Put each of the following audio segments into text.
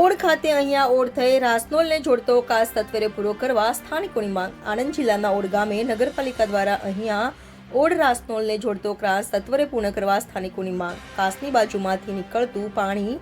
Odd ખાતે અહીંયા odd થઈ રાસનોલને જોડતો કાસ તત્વરે પૂરો કરવા સ્થાનિકોની માંગ. આણંદ જિલ્લાના ઓડ ગામે નગરપાલિકા દ્વારા અહીંયા ઓડ રાસનોલને જોડતો ક્રાસ તત્વરે પૂર્ણ કરવા સ્થાનિકોની માંગ. કાસની બાજુમાંથી નીકળતું પાણી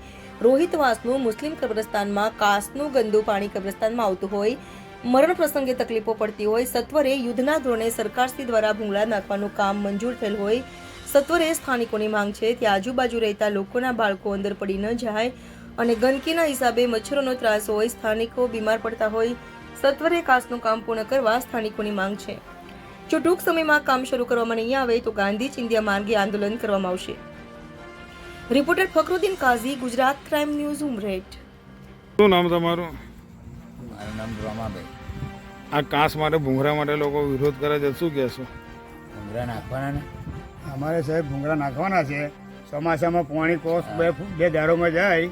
રોહિતવાસનું મુસ્લિમ કબ્રસ્તાનમાં કાસનું ગંદુ પાણી કબ્રસ્તાનમાં આવતું હોય, મરણ પ્રસંગે તકલીફો પડતી હોય, સત્વરે યુદ્ધના ધોરણે સરકારશ્રી દ્વારા ભૂંગળા નાખવાનું કામ મંજૂર થયેલ હોય, સત્વરે સ્થાનિકોની માંગ છે. ત્યાં આજુબાજુ રહેતા લોકોના બાળકો અંદર પડી ન જાય. અને ગંદકીના હિસાબે મચ્છરોનો ત્રાસ હોય સ્થાનિકો બીમાર પડતા હોય સત્વરે કાસનું કામ પૂર્ણ કરવા સ્થાનિકોની માંગ છે. જો ટૂંક સમયમાં કામ શરૂ કરવામાં નહીં આવે તો ગાંધી ચિંધ્યા માર્ગે આંદોલન કરવામાં આવશે. Reporter Fakhruddin Kazi Gujarat crime news Umreth શું નામ તમારું? મારું નામ રમાભાઈ. આ કાંસ માટે ભૂંગરા માટે લોકો વિરોધ કરે છે શું કહેશો? ભૂંગરા નાખવાના ને? અમારે સાહેબ ભૂંગળા નાખવાના છે. ચોમાસામાં પાણી કોસ બે બે દારોમાં જાય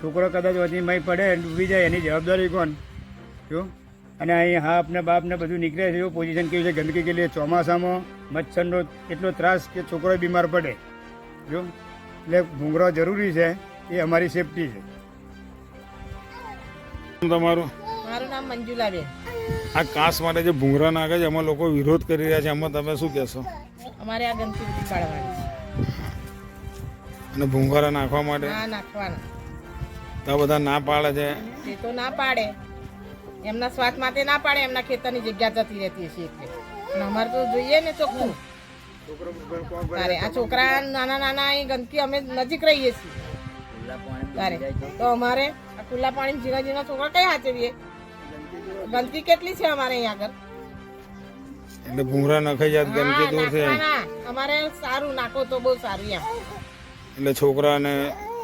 છોકરો કદાચ વચીમાં પડે ડૂબી જાય એની જવાબદારી કોણ? જો અને અહીં હાપ ને બાપ ને બધું નીકળે છે એવું પોઝિશન કેવું છે ગંદકી કે છે. ચોમાસામાં મચ્છરનો એટલો ત્રાસ કે છોકરો બીમાર પડે. જો એટલે ભૂંગળો જરૂરી છે એ અમારી સેફટી છે. શું તમારું? મારું નામ મંજુલાબેન. આ કાસ માટે જે ભૂંગરા નાખે છે એમાં લોકો વિરોધ કરી રહ્યા છે એમાં તમે શું કહેશો? અમારે આ ગંદકી બધી છે. અને ભૂંગરા નાખવા માટે? નાખવાના. તો બધા ના પાડે છે. એ તો ના પાડે. એમના સ્વાદ માટે ના પાડે એમના ખેતરની જગ્યા જતી રહેતી હશે એટલે. અમારે તો જોઈએ ને ચોખ્ખું. તારે આ છોકરા નાના નાના અહીં ગંદકી અમે નજીક રહીએ છીએ. તારે. તો અમારે આ ખુલ્લા પાણી જીના ઝીણા છોકરા કઈ હાચવીએ? ગંદકી કેટલી છે અમારે અહીંયા આગળ? એટલે ભૂંગરા નખાઈ જાત ગંદકી દૂર છે અમારે સારું નાખો તો બહુ સારું એમ. એટલે છોકરાને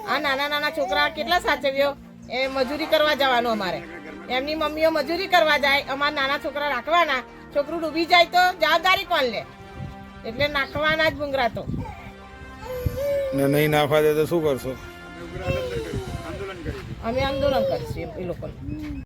આ નાના નાના છોકરા કેટલા સાચવ્યો? એ મજૂરી કરવા જવાનું અમારે. એમની મમ્મીઓ મજૂરી કરવા જાય અમારા નાના છોકરા રાખવાના. છોકરું ડૂબી જાય તો જવાબદારી કોણ લે? એટલે નાખવાના જ ભૂંગરા તો. ને નહીં નાખવા દે તો શું કરશો? અમે આંદોલન કરીશું એ લોકોને.